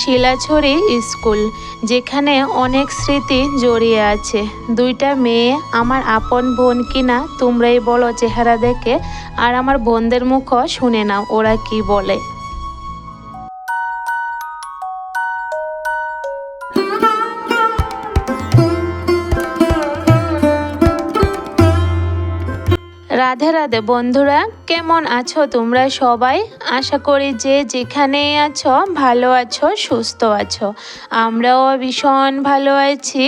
Silachari school, যেখানে অনেক স্মৃতি জড়িয়ে আছে। দুইটা মেয়ে, আমার আপন বোন কিনা তোমরাই বলো চেহারা দেখে, আর আমার বোনদের মুখও শুনে নাও, ওরা কি বলে? রাধে রাধে বন্ধুরা, কেমন আছো তোমরা সবাই? আশা করি যে যেখানে আছো, ভালো আছো, সুস্থ আছো। আমরাও ভীষণ ভালো আছি।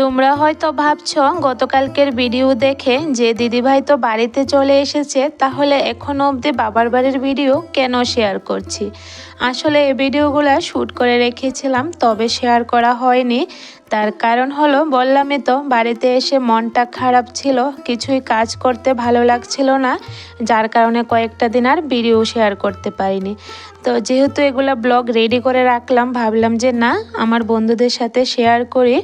তোমরা হয়তো ভাবছ, গতকালকের ভিডিও দেখে যে দিদিভাই তো বাড়িতে চলে এসেছে, তাহলে এখনও অবধি বাবার বাড়ির ভিডিও কেন শেয়ার করছি? আসলে এই ভিডিওগুলো শ্যুট করে রেখেছিলাম, তবে শেয়ার করা হয়নি। তার কারণ হলো, বললামই তো, বাড়িতে এসে মনটা খারাপ ছিল, কিছুই কাজ করতে ভালো লাগছিল না, যার কারণে কয়েকটা দিন আর ভিডিও শেয়ার করতে পারিনি। তো যেহেতু এগুলো ব্লগ রেডি করে রাখলাম, ভাবলাম যে না, আমার বন্ধুদের সাথে শেয়ার করি।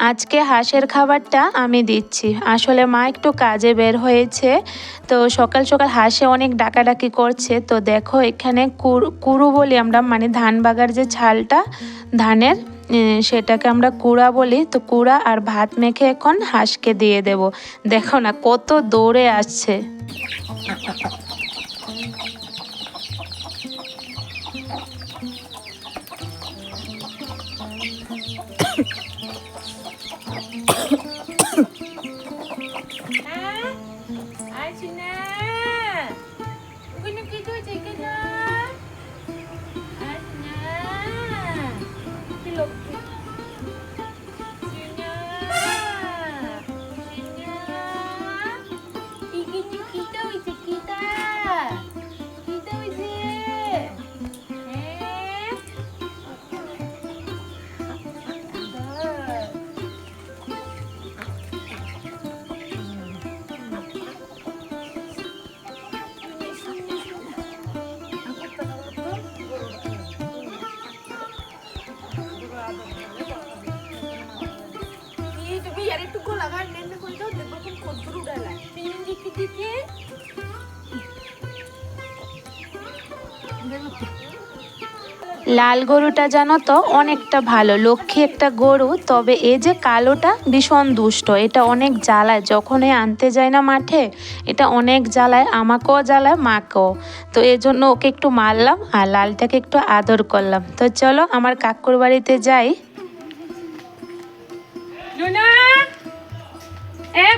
আজকে হাঁসের খাবারটা আমি দিচ্ছি। আসলে মা একটু কাজে বের হয়েছে, তো সকাল সকাল হাঁসে অনেক ডাকাডাকি করছে। তো দেখো এখানে কুর- বলি আমরা মানে ধান বাগার যে ছালটা, ধানের সেটাকে আমরা কুড়া বলি। তো কুড়া আর ভাত মেখে এখন হাঁসকে দিয়ে দেব। দেখো না কত দৌড়ে আসছে। Dikit. লাল গরুটা জানো তো অনেকটা ভালো। লক্ষ্মী একটা গরু তবে এ যে কালোটা ভীষণ দুষ্ট। এটা অনেক জ্বালায় যখন যখনই আনতে যায় না মাঠে এটা অনেক জ্বালায় আমাকেও জ্বালায় মাকেও। তো এই জন্য ওকে একটু মারলাম আর লালটাকে একটু আদর করলাম। তো চলো আমার কাকুর বাড়িতে যাই। Luna! Eh,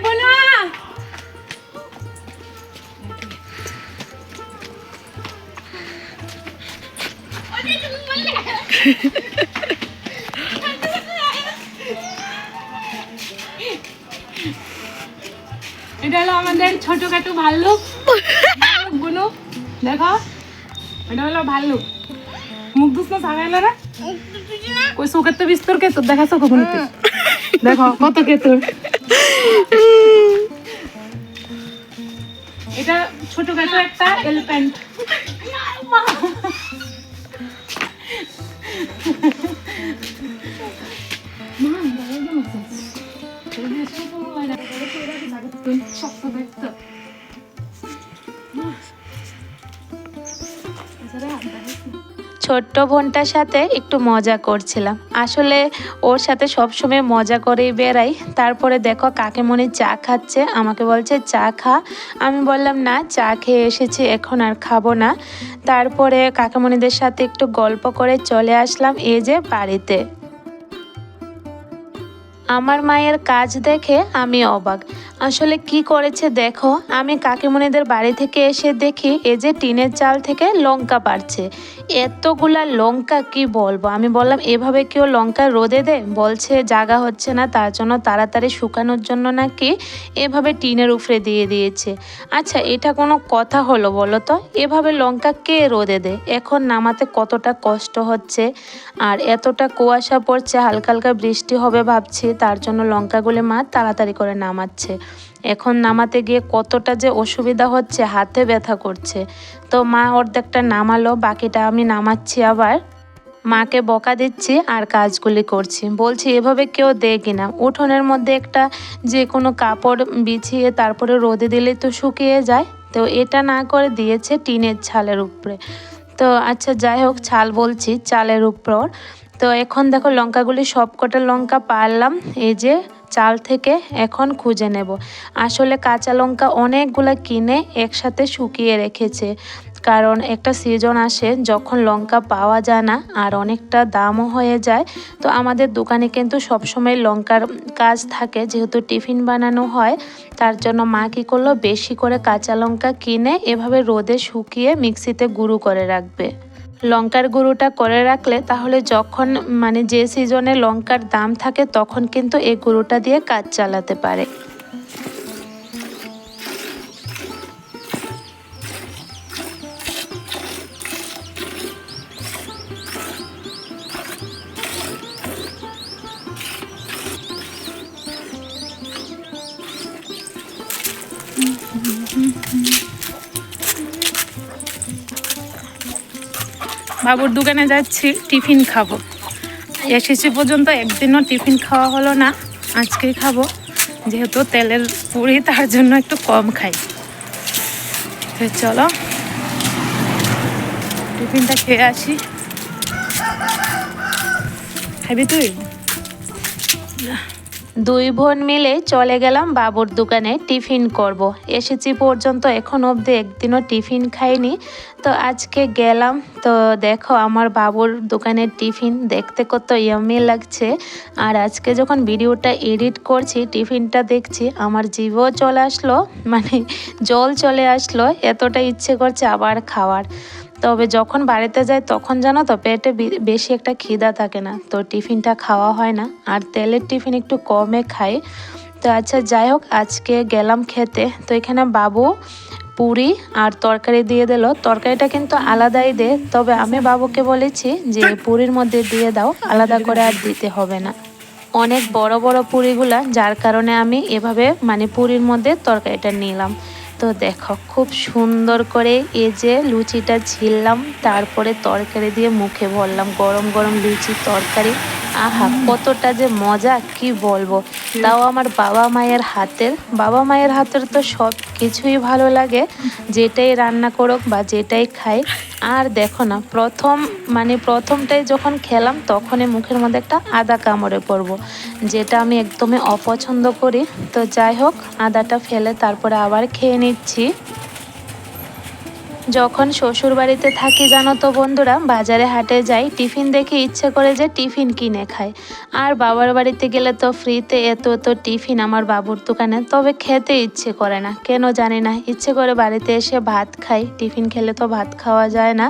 এটা হলো আমাদের ছোটখাটো ভাল্লুক। ভাল্লুক বুনু দেখো। এটা হলো ভাল্লুক। মুখ দুস না সাগাইলো রে কই চোখের তো বিস্তর কে তোর দেখা চোখ দেখো, কত কে তোর এটা ছোটখাটো একটা এলিফ্যান্ট ছোট্ট বোনটার সাথে একটু মজা করছিলাম। আসলে ওর সাথে সবসময় মজা করেই বেড়াই। তারপরে দেখো কাকেমণি চা খাচ্ছে, আমাকে বলছে, চা খা। আমি বললাম, না, চা খেয়ে এসেছি, এখন আর খাব না। তারপরে কাকামণিদের সাথে একটু গল্প করে চলে আসলাম এই যে বাড়িতে। আমার মায়ের কাজ দেখে আমি অবাক। আসলে কি করেছে দেখো? আমি কাকিমণিদের বাড়ি থেকে এসে দেখি এ যে টিনের চাল থেকে লঙ্কা পারছে এতগুলা লঙ্কা কি বলব? আমি বললাম, এভাবে কেউ লঙ্কা রোদে দে বলছে, জাগা হচ্ছে না, তার জন্য তাড়াতাড়ি শুকানোর জন্য নাকি এভাবে টিনের উপরে দিয়ে দিয়েছে। আচ্ছা এটা কোনো কথা হলো বলো তো? এভাবে লঙ্কা কে রোদে দে এখন নামাতে কতটা কষ্ট হচ্ছে? আর এতটা কুয়াশা পড়ছে, হালকা হালকা বৃষ্টি হবে ভাবছি, তার জন্য লঙ্কাগুলি মা তাড়াতাড়ি করে নামাচ্ছে। এখন নামাতে গিয়ে কতটা যে অসুবিধা হচ্ছে, হাতে ব্যথা করছে। তো মা অর্ধেকটা নামালো, বাকিটা আমি নামাচ্ছি আবার। মাকে বকা দিচ্ছি আর কাজগুলি করছি। বলছি, এভাবে কেউ দেয় কিনা উঠোনের মধ্যে একটা যে কোনো কাপড় বিছিয়ে তারপরে রোদে দিলে তো শুকিয়ে যায়। তো এটা না করে দিয়েছে টিনের ছালের উপরে। তো আচ্ছা যাই হোক, ছাল বলছি, চালের উপর। তো এখন দেখো লঙ্কাগুলি সব কটা লঙ্কা পারলাম এই যে চাল থেকে এখন খুঁজে নেব। আসলে কাঁচা লঙ্কা অনেকগুলো কিনে একসাথে শুকিয়ে রেখেছে। কারণ একটা সিজন আসে যখন লঙ্কা পাওয়া যায় না আর অনেকটা দামও হয়ে যায়, তো আমাদের দোকানে কিন্তু সবসময় লঙ্কার কাজ থাকে। যেহেতু টিফিন বানানো হয়, তার জন্য মা কী করল? বেশি করে কাঁচা লঙ্কা কিনে এভাবে রোদে শুকিয়ে মিক্সিতে গুঁড়ো করে রাখবে। লঙ্কার গুঁড়োটা করে রাখলে তাহলে যখন মানে যে সিজনে লঙ্কার দাম থাকে তখন কিন্তু এই গুঁড়োটা দিয়ে কাজ চালাতে পারে। বাবুর দোকানে যাচ্ছি, টিফিন খাব। এসেছি পর্যন্ত একদিনও টিফিন খাওয়া হলো না আজকেই খাব। যেহেতু তেলের পুরি, তার জন্য একটু কম খাই। তো চলো, টিফিনটা খেয়ে আসি। খাবি তুই? দুই বোন মিলে চলে গেলাম বাবুর দোকানে টিফিন করব। এসেছি পর্যন্ত এখন অবধি একদিনও টিফিন খাইনি। তো আজকে গেলাম। তো দেখো আমার বাবুর দোকানের টিফিন দেখতে কত ইয়ামি লাগছে। আর আজকে যখন ভিডিওটা এডিট করছি, টিফিনটা দেখছি, আমার জিভও চলে আসলো মানে জল চলে আসলো, এতটা ইচ্ছে করছে আবার খাওয়ার। তবে যখন বাড়িতে যাই তখন জানো তো পেটে বেশি একটা খিদা থাকে না, তো টিফিনটা খাওয়া হয় না। আর তেলের টিফিন একটু কমে খাই। তো আচ্ছা যাই হোক, আজকে গেলাম খেতে। তো এখানে বাবু পুরি আর তরকারি দিয়ে দিল। তরকারিটা কিন্তু আলাদাই দে, তবে আমি বাবুকে বলেছি যে পুরির মধ্যে দিয়ে দাও, আলাদা করে আর দিতে হবে না। অনেক বড় বড় পুরিগুলা, যার কারণে আমি এভাবে মানে পুরির মধ্যে তরকারিটা নিলাম। তো দেখো, খুব সুন্দর করে এই যে লুচিটা ছিললাম, তারপরে তরকারি দিয়ে মুখে ভরলাম, গরম গরম লুচি তরকারি। আহা, কতটা যে মজা, কি বলব। তাও আমার বাবা মায়ের হাতের, বাবা মায়ের হাতের তো সব কিছুই ভালো লাগে। যেটাই রান্না করুক বা যেটাই খাই। আর দেখো না, প্রথম মানে প্রথমটাই যখন খেলাম, তখনই মুখের মধ্যে একটা আদা কামড়ে পড়ব। যেটা আমি একদমই অপছন্দ করি। তো যাই হোক, আদাটা ফেলে তারপরে আবার খেয়ে নিচ্ছি। যখন শ্বশুর বাড়িতে থাকি জানো তো বন্ধুরা, বাজারে হাটে যাই, টিফিন দেখে ইচ্ছে করে যে টিফিন কিনে খায় আর বাবার বাড়িতে গেলে তো ফ্রিতে এত এত টিফিন আমার বাবুর দোকানে, তবে খেতে ইচ্ছে করে না। কেন জানি না, ইচ্ছে করে বাড়িতে এসে ভাত খাই, টিফিন খেলে তো ভাত খাওয়া যায় না।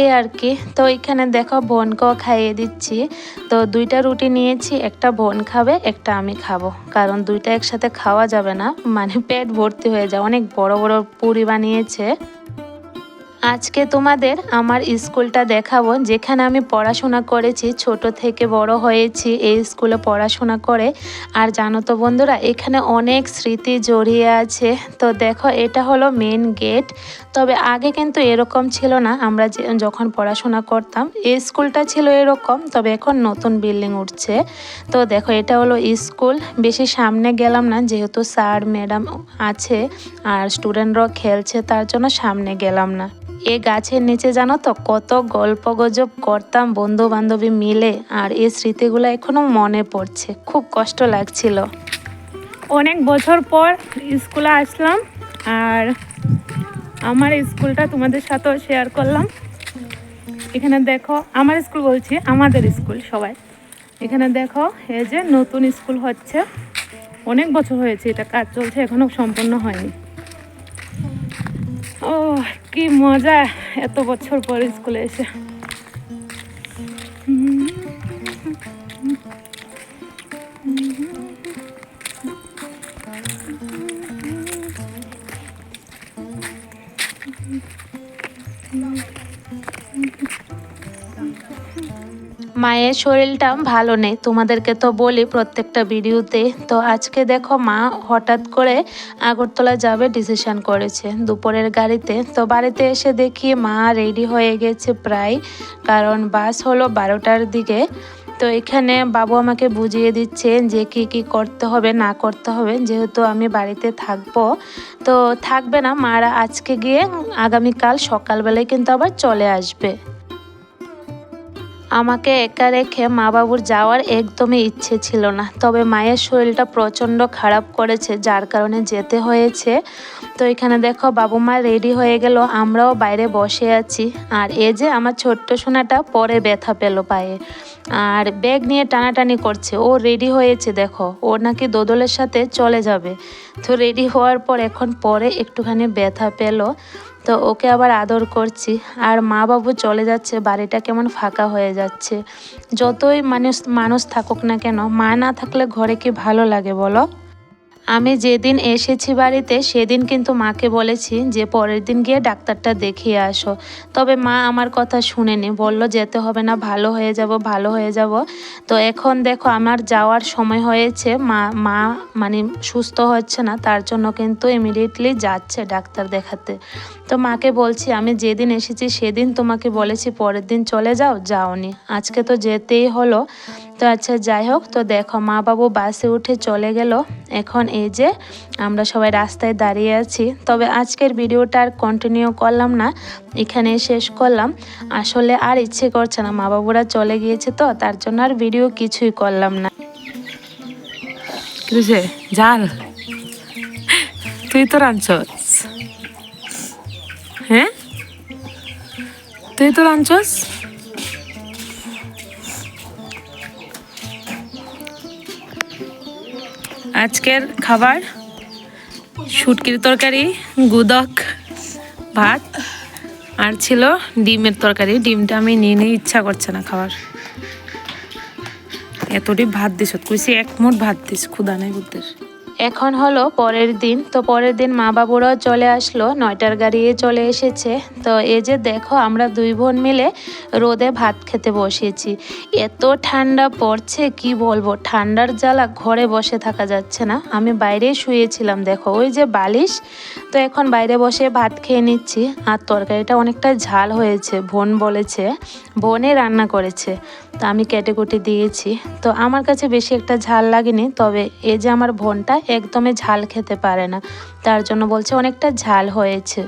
এ আর কি, তো এখানে দেখো বোনকেও খাইয়ে দিচ্ছি। তো দুইটা রুটি নিয়েছি, একটা বোন খাবে, একটা আমি খাব। কারণ দুইটা একসাথে খাওয়া যাবে না মানে পেট ভর্তি হয়ে যায়, অনেক বড় বড় পুরি বানিয়েছে। আজকে তোমাদের আমার স্কুলটা দেখাবো, যেখানে আমি পড়াশোনা করেছি, ছোট থেকে বড় হয়েছি, এই স্কুলে পড়াশোনা করে। আর জানো তো বন্ধুরা, এখানে অনেক স্মৃতি জড়িয়ে আছে। তো দেখো, এটা হলো মেন গেট তবে আগে কিন্তু এরকম ছিল না, আমরা যখন পড়াশোনা করতাম, এই স্কুলটা ছিল এরকম, তবে এখন নতুন বিল্ডিং উঠছে। তো দেখো, এটা হলো স্কুল। বেশি সামনে গেলাম না, যেহেতু স্যার, ম্যাডাম আছে, আর স্টুডেন্টরাও খেলছে, তার জন্য সামনে গেলাম না। এ গাছের নিচে জানো তো কত গল্প গুজব করতাম বন্ধু বান্ধবী মিলে, আর এই স্মৃতিগুলো এখনও মনে পড়ছে। খুব কষ্ট লাগছিল। অনেক বছর পর স্কুলে আসলাম, আর আমার স্কুলটা তোমাদের সাথেও শেয়ার করলাম। এখানে দেখো, আমার স্কুল বলছি, আমাদের স্কুল সবাই। এখানে দেখো, এই যে নতুন স্কুল হচ্ছে। অনেক বছর হয়েছে, এটা কাজ চলছে, এখনও সম্পূর্ণ হয়নি। কি মজা এত বছর পরে স্কুলে এসে। মায়ের শরীরটা ভালো নেই। তোমাদেরকে তো বলি প্রত্যেকটা ভিডিওতে, তো আজকে দেখো মা হঠাৎ করে আগরতলা যাবে ডিসিশন করেছে দুপুরের গাড়িতে। তো বাড়িতে এসে দেখি মা রেডি হয়ে গেছে প্রায়, কারণ বাস হলো বারোটার দিকে। তো এখানে বাবু আমাকে বুঝিয়ে দিচ্ছে যে কি কি করতে হবে, না করতে হবে, যেহেতু আমি বাড়িতে থাকব। তো থাকবে না, মারা আজকে গিয়ে আগামীকাল সকালবেলায় কিন্তু আবার চলে আসবে। আমাকে একা রেখে মা বাবুর যাওয়ার একদমই ইচ্ছে ছিল না। তবে মায়ের শরীরটা প্রচণ্ড খারাপ করেছে, যার কারণে যেতে হয়েছে। তো এখানে দেখো বাবু মা রেডি হয়ে গেল, আমরাও বাইরে বসে আছি। আর এ যে আমার ছোট্ট সোনাটা পরে ব্যথা পেল পায়ে। আর ব্যাগ নিয়ে টানাটানি করছে, ও রেডি হয়েছে দেখো, ও নাকি দোদলের সাথে চলে যাবে। তো রেডি হওয়ার পর এখন পরে একটুখানি ব্যথা পেল। তো ওকে আবার আদর করছি। আর মা বাবু চলে যাচ্ছে, বাড়িটা কেমন ফাঁকা হয়ে যাচ্ছে। যতই মানুষ মানুষ থাকুক না কেন, মা না থাকলে ঘরে কি ভালো লাগে বলো? আমি যেদিন এসেছি বাড়িতে, সেদিন কিন্তু মাকে বলেছি যে পরের দিন গিয়ে ডাক্তারটা দেখিয়ে আসো। তবে মা আমার কথা শুনেনি, বলল, যেতে হবে না, ভালো হয়ে যাব, ভালো হয়ে যাব। তো এখন দেখো, আমার যাওয়ার সময় হয়েছে, মা মা মানে সুস্থ হচ্ছে না, তার জন্য কিন্তু ইমিডিয়েটলি যাচ্ছে ডাক্তার দেখাতে। তো মাকে বলছি, আমি যেদিন এসেছি, সেদিন তোমাকে বলেছি, পরের দিন চলে যাও, যাওনি। আজকে তো যেতেই হলো। তো আচ্ছা যাই হোক, তো দেখো মা বাবু বাসে উঠে চলে গেল। এখন এই যে আমরা সবাই রাস্তায় দাঁড়িয়ে আছি। তবে আজকের ভিডিওটা আর কন্টিনিউ করলাম না এখানে শেষ করলাম। আসলে আর ইচ্ছে করছে না মা বাবুরা চলে গিয়েছে তো, তার জন্য আর ভিডিও কিছুই করলাম না। জাল তুই তো রাঁধছস। হ্যাঁ? তুই তো রাঁধছস? আজকের খাবার, শুটকির তরকারি, গুদক ভাত, আর ছিল ডিমের তরকারি। ডিমটা আমি নিয়ে নিয়ে ইচ্ছা করছে না খাবার। এতটি ভাত দিস, কইছি এক মোট ভাত দিস ক্ষুদা নাই বুদ্ধের। এখন হলো পরের দিন। তো পরের দিন মা বাবুরাও চলে আসলো, নয়টার গাড়িয়ে চলে এসেছে। তো এই যে দেখো, আমরা দুই বোন মিলে রোদে ভাত খেতে বসেছি। এত ঠান্ডা পড়ছে, কি বলব? ঠান্ডার জ্বালা ঘরে বসে থাকা যাচ্ছে না। আমি বাইরে শুয়েছিলাম, দেখো। ওই যে বালিশ তো এখন বাইরে বসে ভাত খেয়ে নিচ্ছি। আর তরকারিটা অনেকটা ঝাল হয়েছে, বোন বলেছে। বোনে রান্না করেছে। তো আমি কেটে কুটে দিয়েছি। তো আমার কাছে বেশি একটা ঝাল লাগেনি, তবে এ যে আমার বোনটা একদমই ঝাল খেতে পারে না। তার জন্য বলছে অনেকটা ঝাল হয়েছে।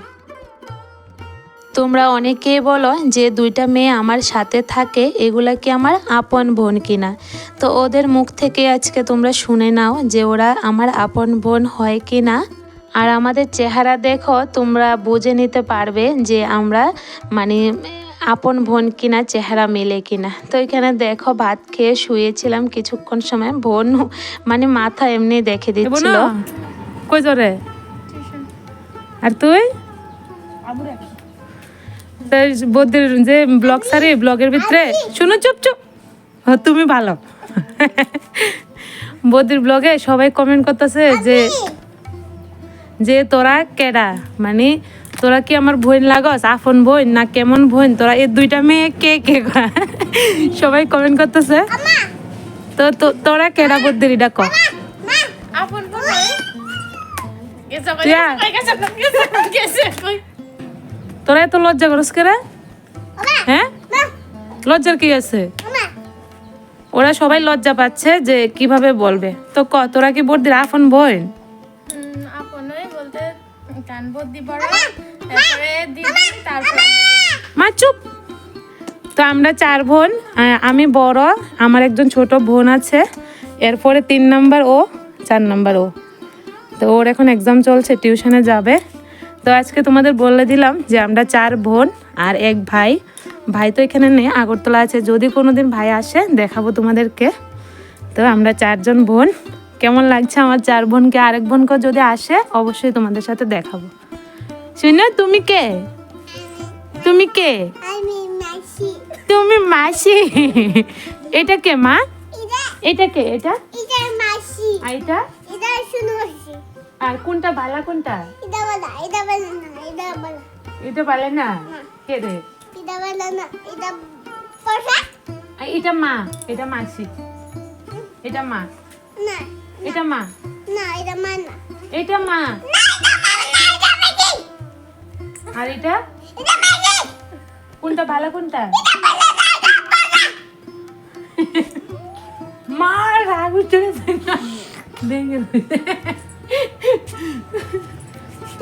তোমরা অনেকেই বলো যে দুইটা মেয়ে আমার সাথে থাকে, এগুলা কি আমার আপন বোন কিনা? তো ওদের মুখ থেকে আজকে তোমরা শুনে নাও যে ওরা আমার আপন বোন হয় কি না আর আমাদের চেহারা দেখো তোমরা বুঝে নিতে পারবে যে আমরা মানে আপন বোন কিনা চেহারা মেলে কিনা। তো এখানে দেখো ভাত খেয়ে শুয়েছিলাম কিছুক্ষণ সময়। বোন মানে মাথা এমনি দেখে দিচ্ছিল। কই জরে আর তুই? তাই যে ব্লগ সারি ব্লগের ভিতরে? শুনো চুপ চুপ। ও, তুমি ভালো। বৌদির ব্লগে সবাই কমেন্ট করতেছে যে যে তোরা কেডা? মানে তোরা কি আমার বোন লাগস? আফন বোন না কেমন বোন? তোরা এই দুইটা মেয়ে কে কে সবাই কমেন্ট করতেছে। তো তো- তোরা কেডা বৌদির এটা ক? আপন বোন গেছে কই টিয়া। গেছে গেছে গেছে কই? তোরা এত লজ্জা করস কে রে? হ্যাঁ? লজ্জার কি আছে? ওরা সবাই লজ্জা পাচ্ছে যে কীভাবে বলবে। তো ক তোরা কি বর্দির আফন বোন? কানবোধ দি তারপরে দিদি তারপরে মা চুপ। তো আমরা চার বোন আমি বড় আমার একজন ছোট বোন আছে এরপরে তিন নাম্বার ও চার নাম্বার ও। তো ওর এখন এক্সাম চলছে টিউশনে যাবে। তো আজকে তোমাদের বলে দিলাম যে আমরা চার বোন আর এক ভাই। ভাই তো এখানে নেই আগরতলা আছে। যদি কোনো দিন ভাই আসে দেখাবো তোমাদেরকে। তো আমরা চারজন বোন। কেমন লাগছে আমার চার বোনকে? আরেক বোনকে যদি আসে অবশ্যই তোমাদের সাথে দেখাবো। শুনে তুমি কে? তুমি কে? তুমি মাসি। এটা কে মা? এটা কে এটা? এটা মাসি। আর এটা? মাসি। আর কোনটা ভালা কোনটা? এটা না ভালো না? কে রে? এটা না এটা আর এটা মা মাসি। এটা মা। না এটা মা না। এটা মা। আর এটা? কোনটা ভালো কোনটা? মা রাগ উঠে ভেঙে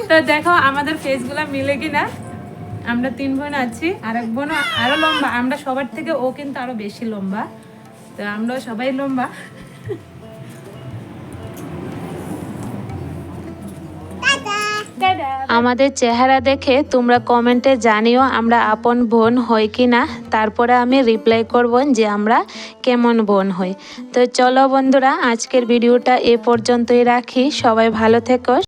তো দেখো আমাদের ফেসগুলো মিলে কিনা। আমরা তিন বোন আছি আর এক বোন আরও লম্বা। আমরা সবার থেকে ও কিন্তু আরও বেশি লম্বা। তো আমরা সবাই লম্বা। আমাদের চেহারা দেখে তোমরা কমেন্টে জানিও আমরা আপন বোন হই কি না তারপরে আমি রিপ্লাই করব যে আমরা কেমন বোন হই। তো চলো বন্ধুরা, আজকের ভিডিওটা এ পর্যন্তই রাখি। সবাই ভালো থেকো।